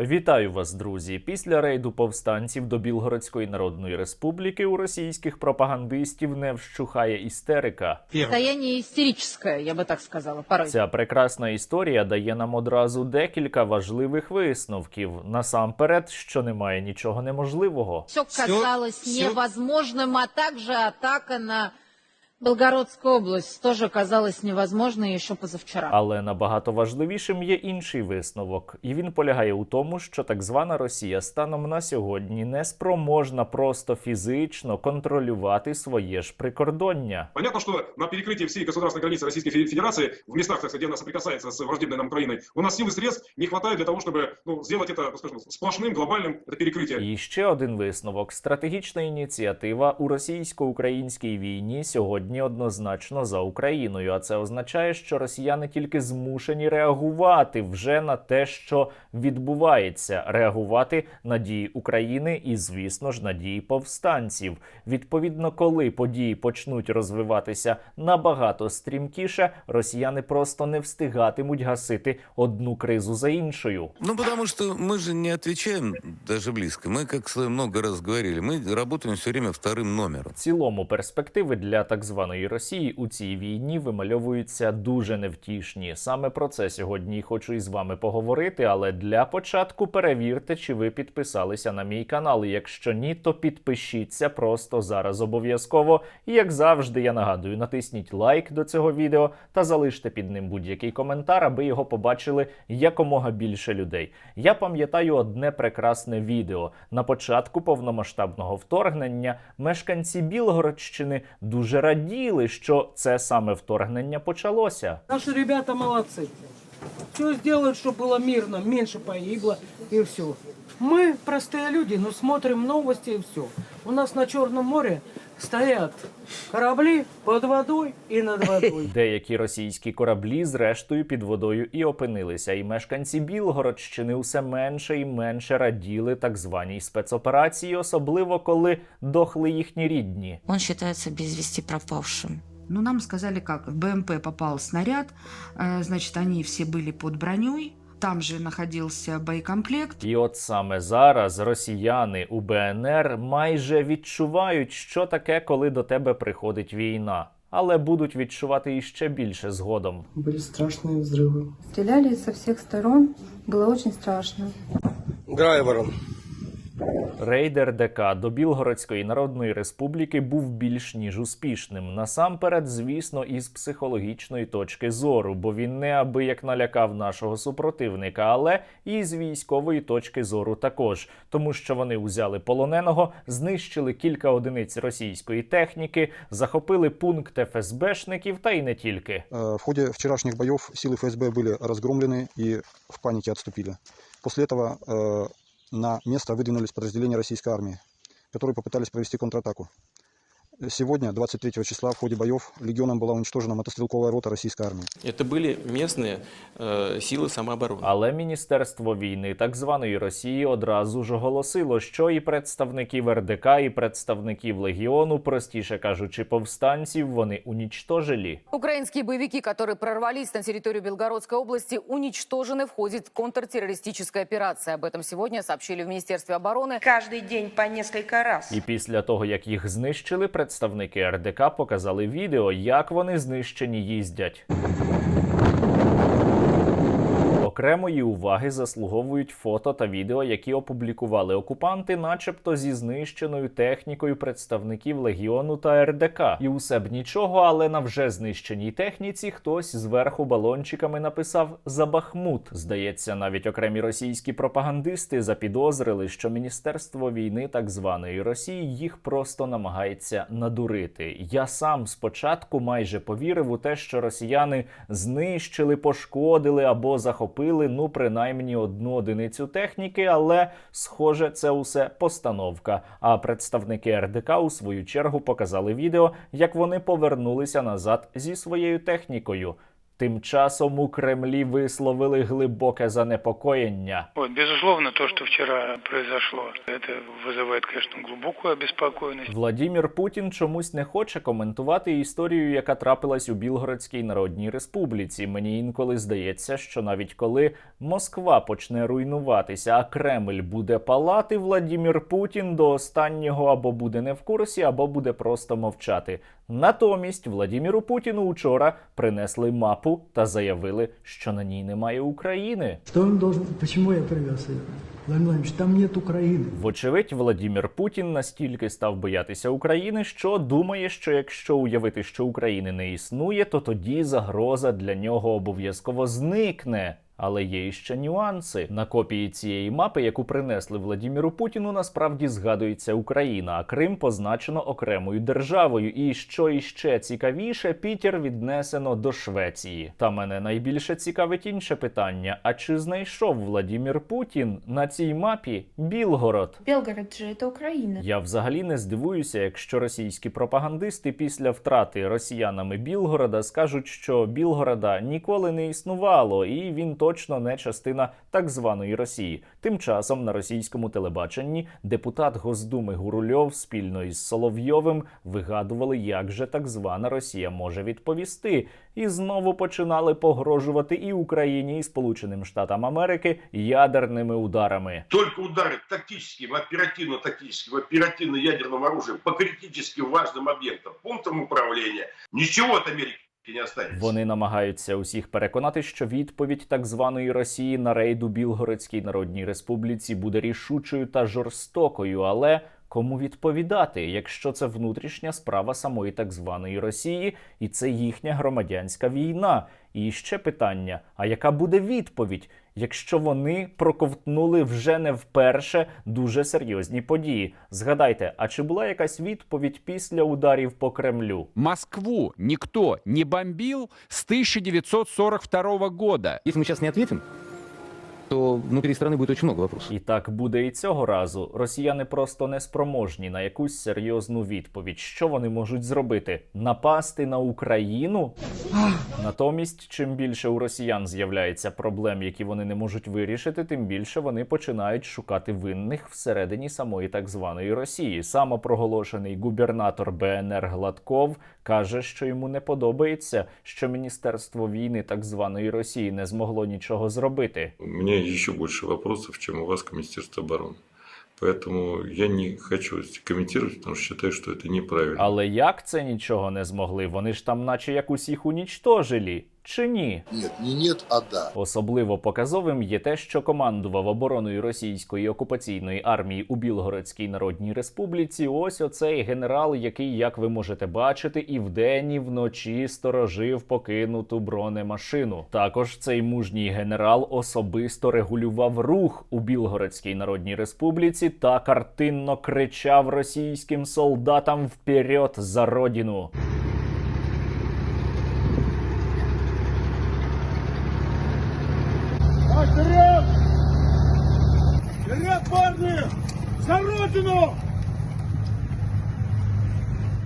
Вітаю вас, друзі! Після рейду повстанців до Білгородської Народної Республіки у російських пропагандистів не вщухає істерика. Состояние истерическое, я бы так сказала, порой. Ця прекрасна історія дає нам одразу декілька важливих висновків. Насамперед, що немає нічого неможливого. Все Всё- казалось всё- невозможным, а также атака на Белгородскую область тоже казалась невозможной еще позавчера. Але набагато важливішим є інший висновок, і він полягає у тому, що так звана Росія станом на сьогодні не спроможна просто фізично контролювати своє ж прикордоння. Понятно, что на перекрытии всей государственной границы Российской Фе- Федерации, в местах, так сказать, где она соприкасается с враждебной нам Украиной, у нас сил и средств не хватает для того, чтобы ну, сделать это, скажем, сплошным, глобальным, это перекрытие. І ще один висновок: стратегічна ініціатива у російсько-українській війні сьогодні однозначно за Україною. А це означає, що росіяни тільки змушені реагувати вже на те, що відбувається, реагувати на дії України і, звісно ж, на дії повстанців. Відповідно, коли події почнуть розвиватися набагато стрімкіше, росіяни просто не встигатимуть гасити одну кризу за іншою. Ну, потому что мы же не отвечаем даже близко. Мы, как с- много раз говорили, мы работаем все время вторым номером. В цілому перспективи для так званої Росії у цій війні вимальовуються дуже невтішні. Саме про це сьогодні хочу із вами поговорити. Але для початку перевірте, чи ви підписалися на мій канал. Якщо ні, то підпишіться просто зараз обов'язково. І як завжди, я нагадую, натисніть лайк до цього відео та залиште під ним будь-який коментар, аби його побачили якомога більше людей. Я пам'ятаю одне прекрасне відео. На початку повномасштабного вторгнення мешканці Білгородщини дуже раділи, що це саме вторгнення почалося. Наши ребята молодцы. Все сделают, чтобы было мирно, меньше погибло и все. Мы простые люди, но смотрим новости и все. У нас на Черном море стоят корабли под водой и над водой. Деякі російські кораблі, зрештою, під водою і опинилися, і мешканці Білгородщини усе менше і менше раділи так званій спецоперації, особливо коли дохли їхні рідні. Он считается без вести пропавшим. Ну, нам сказали как, в БМП попал снаряд, э, значит, они все были под броней, там же находился боекомплект. І от саме зараз росіяни у БНР майже відчувають, що таке, коли до тебе приходить війна, але будуть відчувати іще більше згодом. Были страшные взрывы. Стреляли со всех сторон, было очень страшно. Грайвором. Рейдер ДК до Білгородської Народної Республіки був більш ніж успішним. Насамперед, звісно, із психологічної точки зору, бо він не аби як налякав нашого супротивника, але і з військової точки зору також, тому що вони узяли полоненого, знищили кілька одиниць російської техніки, захопили пункт ФСБшників та й не тільки. Э, В ходе вчерашних боев силы ФСБ были разгромлены и в панике отступили. После этого э, на место выдвинулись подразделения российской армии, которые попытались провести контратаку. Сегодня, 23 числа, в ходе боев легионом была уничтожена мотострелковая рота российской армии. Это были местные э, силы самообороны. Але міністерство війни так званої Росії одразу ж оголосило, що і представників РДК, і представників легіону, простіше кажучи, повстанців, вони унічтожили. Украинские боевики, которые прорвались на территорию Белгородской области, уничтожены в ходе контртеррористической операции. Об этом сегодня сообщили в Министерстве обороны. Каждый день по несколько раз. І після того, як їх знищили, представники РДК показали відео, як вони знищені їздять. Окремої уваги заслуговують фото та відео, які опублікували окупанти, начебто зі знищеною технікою представників легіону та РДК. І усе б нічого, але на вже знищеній техніці хтось зверху балончиками написав за Бахмут. Здається, навіть окремі російські пропагандисти запідозрили, що міністерство війни так званої Росії їх просто намагається надурити. Я сам спочатку майже повірив у те, що росіяни знищили, пошкодили або захопили ну принаймні одну одиницю техніки, але схоже, це усе постановка. А представники РДК у свою чергу показали відео, як вони повернулися назад зі своєю технікою. Тим часом у Кремлі висловили глибоке занепокоєння. Вот, безусловно, то, что вчера произошло, это вызывает, конечно, глубокую обеспокоенность. Владімір Путін чомусь не хоче коментувати історію, яка трапилась у Білгородській Народній Республіці. Мені інколи здається, що навіть коли Москва почне руйнуватися, а Кремль буде палати, Владімір Путін до останнього або буде не в курсі, або буде просто мовчати. Натомість Владіміру Путіну учора принесли мапу та заявили, що на ній немає України. Что він должен... Чому я привез її? Владимир Владимирович, там нет України. Вочевидь, Владімір Путін настільки став боятися України, що думає, що якщо уявити, що України не існує, то тоді загроза для нього обов'язково зникне. Але є іще нюанси. На копії цієї мапи, яку принесли Владіміру Путіну, насправді згадується Україна, а Крим позначено окремою державою. І що іще цікавіше, Пітер віднесено до Швеції. Та мене найбільше цікавить інше питання: а чи знайшов Владімір Путін на цій мапі Білгород? Белгород же это Украина. Я взагалі не здивуюся, якщо російські пропагандисти після втрати росіянами Білгорода скажуть, що Білгорода ніколи не існувало, і він точно не частина так званої Росії. Тим часом на російському телебаченні депутат Госдуми Гурульов спільно із Соловйовим вигадували, як же так звана Росія може відповісти, і знову починали погрожувати і Україні, і Сполученим Штатам Америки ядерними ударами. Только удары тактическим, оперативно-тактическим, оперативно-ядерным оружием по критически важным объектам, пунктам управления. Ничего от Америки не останется. вони намагаються усіх переконати, що відповідь так званої Росії на рейду Білгородській Народній Республіці буде рішучою та жорстокою, але. Кому відповідати, якщо це внутрішня справа самої так званої Росії, і це їхня громадянська війна? І ще питання: а яка буде відповідь, якщо вони проковтнули вже не вперше дуже серйозні події? Згадайте, а чи була якась відповідь після ударів по Кремлю? Москву ніхто не бомбив з 1942 года. Якщо ми зараз не ответим, то внутри страны будет очень много вопросов. І так буде і цього разу. Росіяни просто не спроможні на якусь серйозну відповідь. Що вони можуть зробити? Напасти на Україну? Натомість, чим більше у росіян з'являється проблем, які вони не можуть вирішити, тим більше вони починають шукати винних всередині самої так званої Росії. Самопроголошений губернатор БНР Гладков каже, що йому не подобається, що міністерство війни так званої Росії не змогло нічого зробити. У меня еще больше вопросов, чем у вас к Министерству обороны. Поэтому я не хочу комментировать, потому что считаю, что это неправильно. Але як це нічого не змогли? Вони ж там, наче як усіх унічтожили. Чи ні? Нет, не нет, а да. Особливо показовим є те, що командував обороною російської окупаційної армії у Білгородській Народній Республіці. Ось оцей генерал, який, як ви можете бачити, і вдень, і вночі сторожив покинуту бронемашину. Також цей мужній генерал особисто регулював рух у Білгородській Народній Республіці та картинно кричав російським солдатам вперед за родину. Вперед! Вперед, парни! За!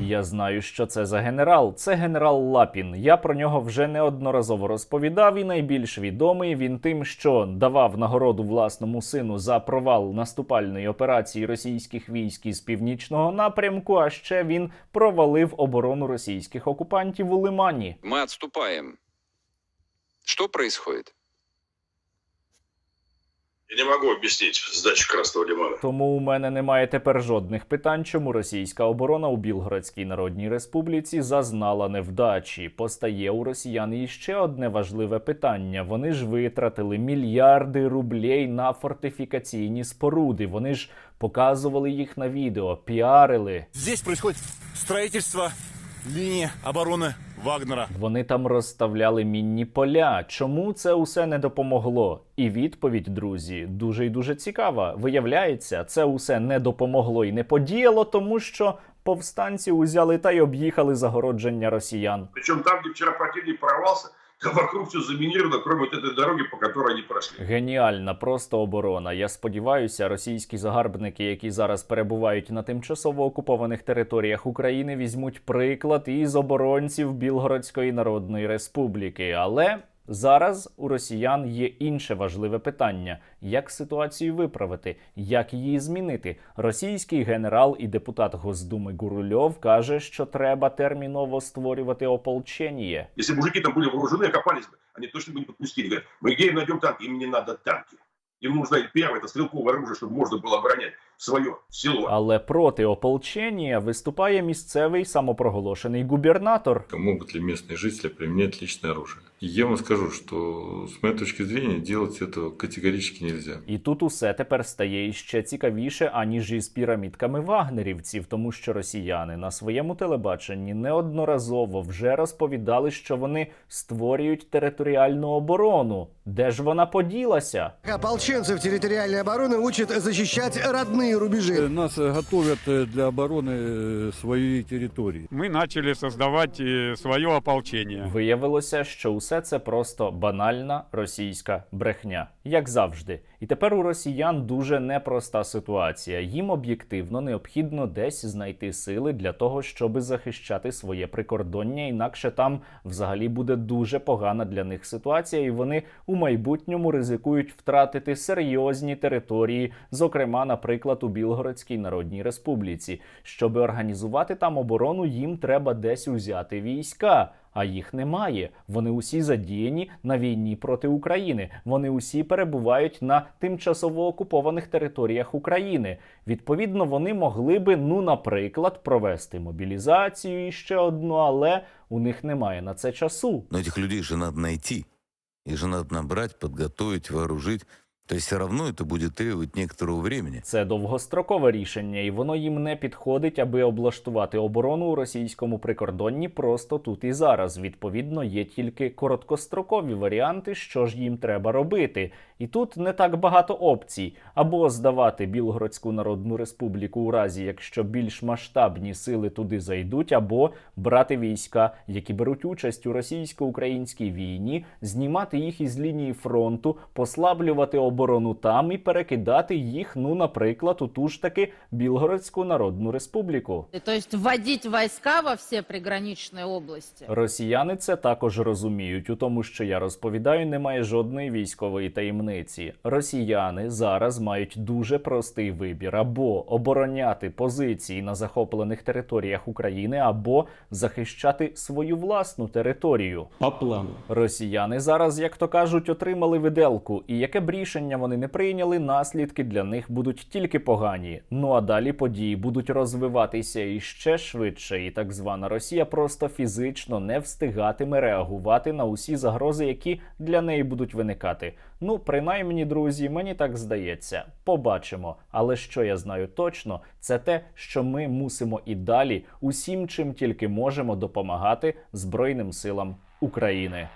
Я знаю, що це за генерал. Це генерал Лапін. Я про нього вже неодноразово розповідав, і найбільш відомий він тим, що давав нагороду власному сину за провал наступальної операції російських військ із північного напрямку. А ще він провалив оборону російських окупантів у Лимані. Мы отступаем. Что происходит? Я не могу объяснить сдачу Красного Лимана. Тому у мене немає тепер жодних питань, чому російська оборона у Білгородській Народній Республіці зазнала невдачі. Постає у росіян іще одне важливе питання. Вони ж витратили мільярди рублей на фортифікаційні споруди. Вони ж показували їх на відео, піарили. Здесь происходит строительство линии обороны Вагнера. Вони там розставляли мінні поля. Чому це усе не допомогло? І відповідь, друзі, дуже і дуже цікава. Виявляється, це усе не допомогло і не подіяло, тому що повстанці узяли та й об'їхали загородження росіян. Причому там, де вчора противник прорвался, Вокруг все заминировано, кроме вот дороги, по которой они прошли. Геніальна просто оборона. Я сподіваюся, російські загарбники, які зараз перебувають на тимчасово окупованих територіях України, візьмуть приклад із оборонців Білгородської Народної Республіки. Але зараз у росіян є інше важливе питання: як ситуацію виправити, як її змінити. Російський генерал і депутат Госдуми Гурульов каже, що треба терміново створювати ополчення. Если мужики там были вооружены, окопались бы, они точно бы не подпустили. Говорят, мы где им найдем танки? Им не надо танки. Им нужно первое, это стрелковое оружие, чтобы можно было оборонять свое село. Але проти ополчення виступає місцевий самопроголошений губернатор. Могут ли местные жители применять личное оружие? И я вам скажу, что с моей точки зрения делать этого категорически нельзя. І тут усе тепер стає іще цікавіше, аніж із пірамідками вагнерівців, тому що росіяни на своєму телебаченні неодноразово вже розповідали, що вони створюють територіальну оборону. Де ж вона поділася? Ополченцев территориальной обороны учат защищать родные рубежи. Нас готовят для обороны своей территории. Мы начали создавать э, свое ополчение. Виявилося, що усе це просто банальна російська брехня, як завжди. І тепер у росіян дуже непроста ситуація. Їм об'єктивно необхідно десь знайти сили для того, щоб захищати своє прикордоння. Інакше там взагалі буде дуже погана для них ситуація, і вони у майбутньому ризикують втратити серйозні території, зокрема, наприклад, у Білгородській Народній Республіці. Щоб організувати там оборону, їм треба десь узяти війська. А їх немає. Вони усі задіяні на війні проти України. Вони усі перебувають на тимчасово окупованих територіях України. Відповідно, вони могли би, ну, наприклад, провести мобілізацію і ще одну, але у них немає на це часу. Но этих людей же надо найти. Их же надо набрать, подготовить, вооружить. То все равно это будет требовать некоторого времени. Це довгострокове рішення, і воно їм не підходить, аби облаштувати оборону у російському прикордонні просто тут і зараз. Відповідно, є тільки короткострокові варіанти, що ж їм треба робити. І тут не так багато опцій: або здавати Білгородську Народну Республіку у разі, якщо більш масштабні сили туди зайдуть, або брати війська, які беруть участь у російсько-українській війні, знімати їх із лінії фронту, послаблювати оборону там і перекидати їх, ну, наприклад, у ту ж таки Білгородську Народну Республіку. То есть вводить войска во все приграничные области. Росіяни це також розуміють. У тому, що я розповідаю, немає жодної військової таємниці. Росіяни зараз мають дуже простий вибір: або обороняти позиції на захоплених територіях України, або захищати свою власну територію. По плану. Росіяни зараз, як то кажуть, отримали виделку, і яке б рішення вони не прийняли, наслідки для них будуть тільки погані. Ну а далі події будуть розвиватися іще швидше, і так звана Росія просто фізично не встигатиме реагувати на усі загрози, які для неї будуть виникати. Ну, принаймні, друзі, мені так здається. Побачимо. Але що я знаю точно, це те, що ми мусимо і далі усім, чим тільки можемо допомагати Збройним силам України.